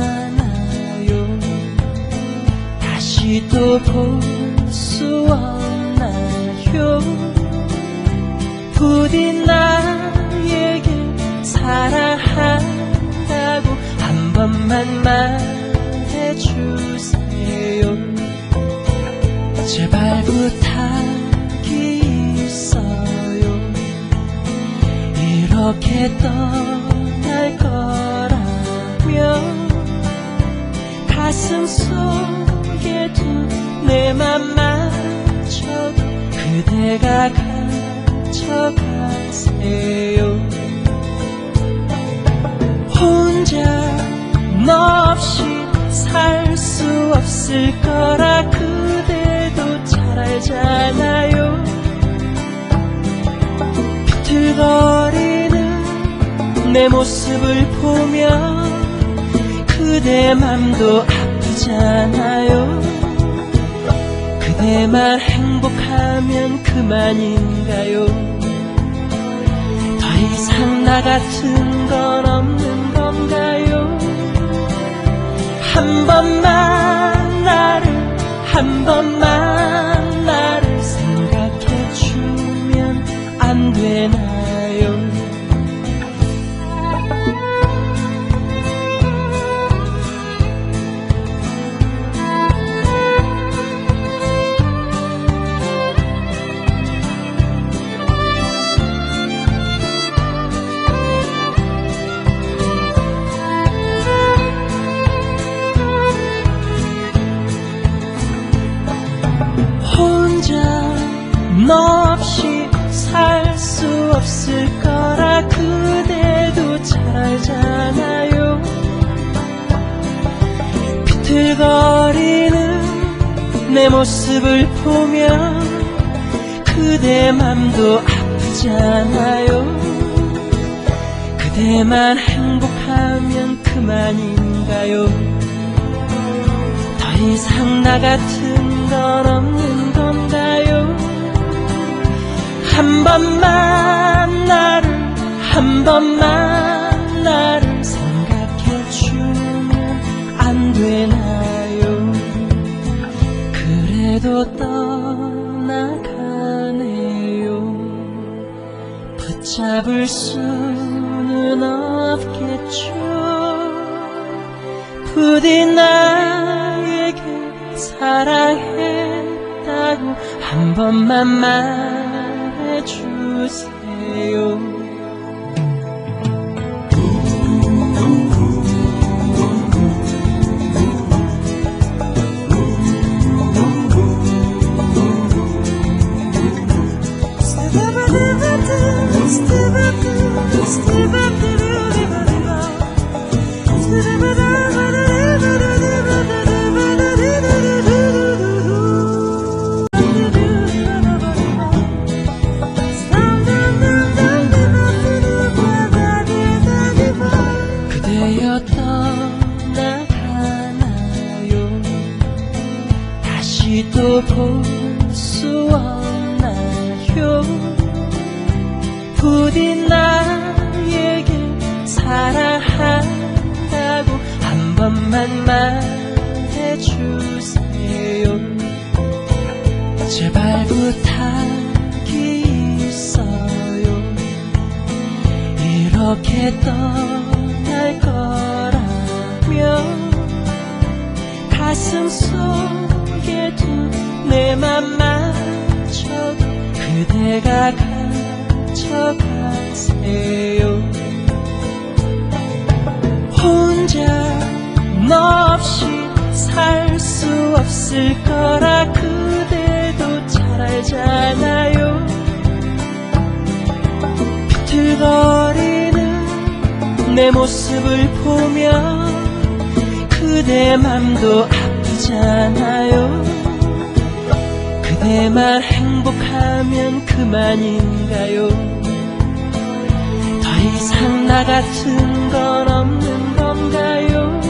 떠나가나요? 다시 또 볼 수 없나요? 부디 나에게 사랑한다고 한 번만 말해주세요. 제발 부탁이 있어요. 이렇게 떠날 것 가슴 속에 둔내맘 맞춰 그대가 가져가세요. 혼자 너 없이 살 수 없을 거라 그대도 잘 알잖아요. 비틀거리는 내 모습을 보면 그대 맘도 아프잖아요. 그대만 행복하면 그만인가요? 더 이상 나 같은 너 없이 살 수 없을 거라 그대도 잘 알잖아요. 비틀거리는 내 모습을 보면 그대 맘도 아프잖아요. 그대만 행복하면 그만인가요? 더 이상 나 같은 건 없는 한 번만 나를, 한 번만 나를 생각해 주면 안 되나요? 그래도 떠나가네요. 붙잡을 수는 없겠죠. 부디 나에게 사랑했다고 한 번만 말해 주세요. 그대여 떠나가나요. 다시 또 볼 수 없나요? 부디 나에게 사랑한다고 한 번만 말해주세요. 제발 부탁이 있어요. 이렇게 떠 속에 둔내맘 맞춰 그대가 가져가세요. 혼자 너 없이 살 수 없을 거라 그대도 잘 알잖아요. 비틀거리는 내 모습을 보면 그대 맘도 아프잖아요. 그대만 행복하면 그만인가요? 더 이상 나 같은 건 없는 건가요?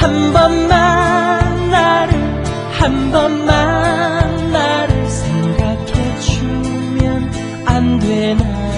한 번만 나를 한 번만 나를 생각해 주면 안 되나요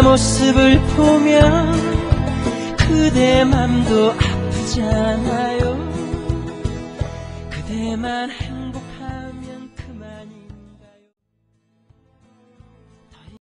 내 모습을 보면 그대 맘도 아프잖아요. 그대만 행